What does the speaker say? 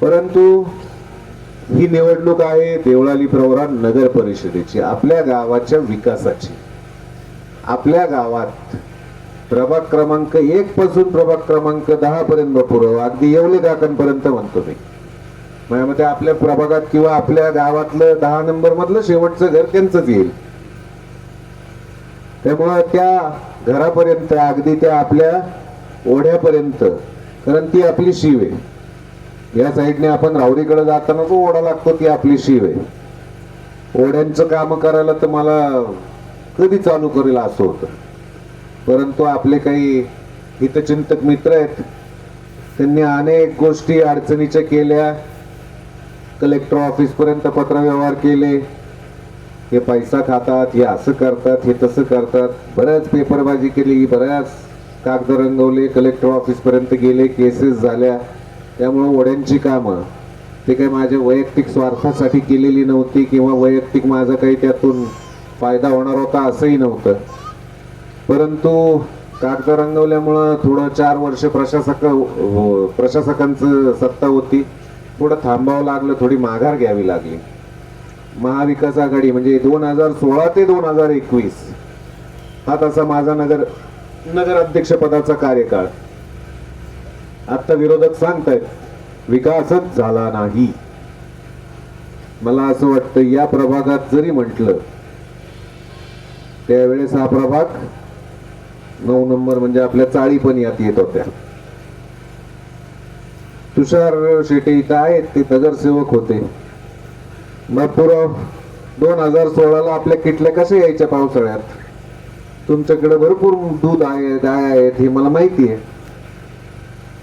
परंतु ही निवडणूक आहे देवळाली प्रवरा नगर परिषदेची आपल्या गावाच्या विकासाची. आपल्या गावात प्रभाग क्रमांक एक पासून प्रभाग क्रमांक दहा पर्यंत पुरव अगदी येवले काकांपर्यंत म्हणतो मी. म्हणजे माझ्या मते आपल्या प्रभागात किंवा आपल्या गावातलं दहा नंबर मधलं शेवटचं घर त्यांचंच येईल. त्यामुळं त्या घरापर्यंत अगदी त्या आपल्या ओढ्यापर्यंत कारण ती आपली शिव आहे. या साईडने आपण राहुरीकडे जाताना जो ओढा लागतो ती आपली शिव आहे. ओढ्यांचं काम करायला तर मला कधी चालू करेल असं होतं. परंतु आपले काही हितचिंतक मित्र आहेत. त्यांनी अनेक गोष्टी अडचणीच्या केल्या. कलेक्टर ऑफिस पर्यंत पत्रव्यवहार केले. हे पैसा खातात हे असं करतात हे तसं करतात. बऱ्याच पेपरबाजी केली बऱ्याच कागद रंगवले. कलेक्टर ऑफिस पर्यंत गेले केसेस झाल्या. त्यामुळं वड्यांची कामं ते काही माझ्या वैयक्तिक स्वार्थासाठी केलेली नव्हती किंवा वैयक्तिक माझा काही त्यातून फायदा होणार होता असंही नव्हतं. परंतु कागद रंगवल्यामुळं थोडं चार वर्ष प्रशासक प्रशासकांचं सत्ता होती. थोडं थांबावं लागलं थोडी माघार घ्यावी लागली. महाविकास आघाडी म्हणजे दोन हजार सोळा ते दोन हजार एकवीस हा तसा माझा नगर नगराध्यक्षपदाचा कार्यकाळ. आता विरोधक सांगतायत विकासच झाला नाही. मला असं वाटतं या प्रभागात जरी म्हटलं त्यावेळेस हा प्रभाग नऊ नंबर म्हणजे आपल्या चाळी पण यात येत होत्या. तुषार शेटे इथं आहेत? ते नगरसेवक होते. मग भरपूर दोन हजार सोळाला आपल्या किटल्या कशा यायच्या पावसाळ्यात? तुमच्याकडे भरपूर दूध आहे गाय आहेत हे मला माहिती आहे.